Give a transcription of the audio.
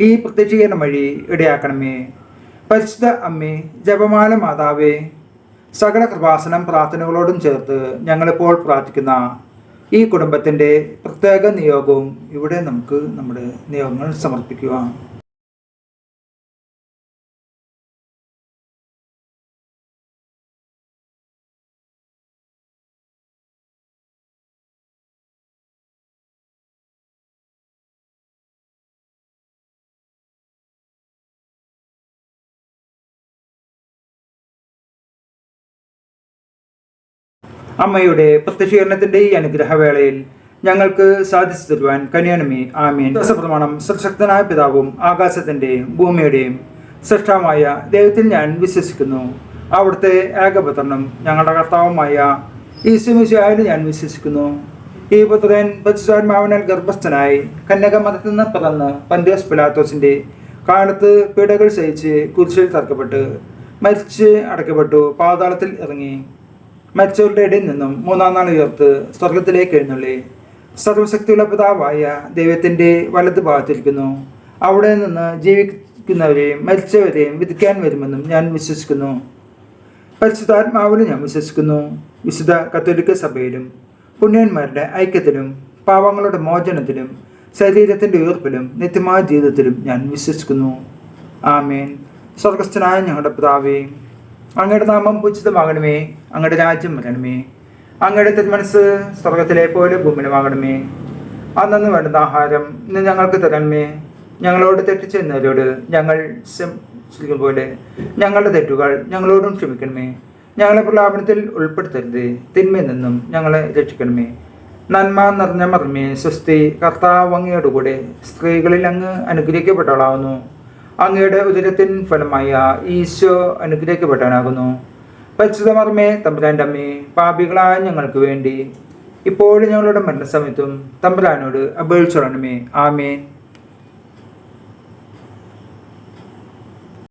ഈ പ്രത്യക്ഷീകരണം വഴി ഇടയാക്കണമേ. പരിശുദ്ധ അമ്മേ ജപമാല മാതാവേ സകല കൃപാസനം പ്രാർത്ഥനകളോടും ചേർത്ത് ഞങ്ങളിപ്പോൾ പ്രാർത്ഥിക്കുന്ന ഈ കുടുംബത്തിന്റെ പ്രത്യേക നിയോഗവും ഇവിടെ നമുക്ക് നമ്മുടെ നിയോഗങ്ങൾ സമർപ്പിക്കുക അമ്മയുടെ പ്രത്യക്ഷീകരണത്തിന്റെ ഈ അനുഗ്രഹവേളയിൽ ഞങ്ങൾക്ക് സാധിച്ചു തരുവാൻ കനിയണമേ ആമീൻ. പ്രമാണം സശക്തനായ പിതാവും ആകാശത്തിന്റെയും ഭൂമിയുടെയും സൃഷ്ടമായ ദൈവത്തിൽ ഞാൻ വിശ്വസിക്കുന്നു. അവിടുത്തെ ഏകപുത്രനും ഞങ്ങളുടെ കർത്താവുമായ ഈശ്വമിശായാലും ഞാൻ വിശ്വസിക്കുന്നു. ഈ പുത്രൻ പരിശുദ്ധാത്മാവിനാൽ ഗർഭസ്ഥനായി കന്യക മതത്തിൽ നിന്ന് പിറന്ന് പന്തിയോസ് പിലാത്തോസിന്റെ കാലത്ത് പീഡകൾ സഹിച്ച് കുരിശിൽ തറക്കപ്പെട്ട് മരിച്ച് അടക്കപ്പെട്ടു പാതാളത്തിൽ ഇറങ്ങി. മരിച്ചവരുടെ നിന്നും മൂന്നാം നാൾ ഉയർത്ത് സ്വർഗത്തിലേക്ക് എഴുന്നള്ളി. സർവശക്തിയുള്ള പിതാവായ ദൈവത്തിന്റെ വലത് ഭാഗത്തിരിക്കുന്നു. അവിടെ നിന്ന് ജീവിക്കുന്നവരെയും മരിച്ചവരെയും വിധിക്കാൻ വരുമെന്നും ഞാൻ വിശ്വസിക്കുന്നു. പരിശുദ്ധാത്മാവിലും ഞാൻ വിശ്വസിക്കുന്നു. വിശുദ്ധ കത്തോലിക്ക സഭയിലും പുണ്യന്മാരുടെ ഐക്യത്തിലും പാവങ്ങളുടെ മോചനത്തിലും ശരീരത്തിന്റെ ഉയർപ്പിലും നിത്യമായ ജീവിതത്തിലും ഞാൻ വിശ്വസിക്കുന്നു. ആമേൻ. സ്വർഗസ്ഥനായ ഞങ്ങളുടെ പിതാവേ അങ്ങയുടെ നാമം പൂജിതമാകണമേ അങ്ങയുടെ രാജ്യം വരണമേ. അങ്ങയുടെ തിരുമനസ് സ്വർഗത്തിലെ പോലെ ഭൂമിനുമാകണമേ അന്നു വേണ്ടുന്ന ആഹാരം ഇന്ന് ഞങ്ങൾക്ക് തരണമേ. ഞങ്ങളോട് തെറ്റിച്ചെന്നവരോട് ഞങ്ങൾ പോലെ. ഞങ്ങളുടെ തെറ്റുകൾ ഞങ്ങളോടും ക്ഷമിക്കണമേ. ഞങ്ങളെ പ്രലാപനത്തിൽ ഉൾപ്പെടുത്തരുത്. തിന്മയിൽ നിന്നും ഞങ്ങളെ രക്ഷിക്കണമേ. നന്മ നിറഞ്ഞ മർമ്മേ സ്വസ്തി കർത്താവ് അങ്ങയോടുകൂടെ സ്ത്രീകളിൽ അങ്ങ് അനുഗ്രഹിക്കപ്പെട്ടവളാവുന്നു. അങ്ങയുടെ ഉദരത്തിൻ ഫലമായ ഈശോ അനുഗ്രഹിക്കപ്പെട്ടവനാകുന്നു. പരിശുദ്ധമർമ്മേ തമ്പുരാന്റെ അമ്മേ പാപികളായ ഞങ്ങൾക്ക് വേണ്ടി ഇപ്പോഴും ഞങ്ങളുടെ മരണസമയത്തും തമ്പുരാനോട് അപേക്ഷിച്ചോളണമേ. ആമേൻ.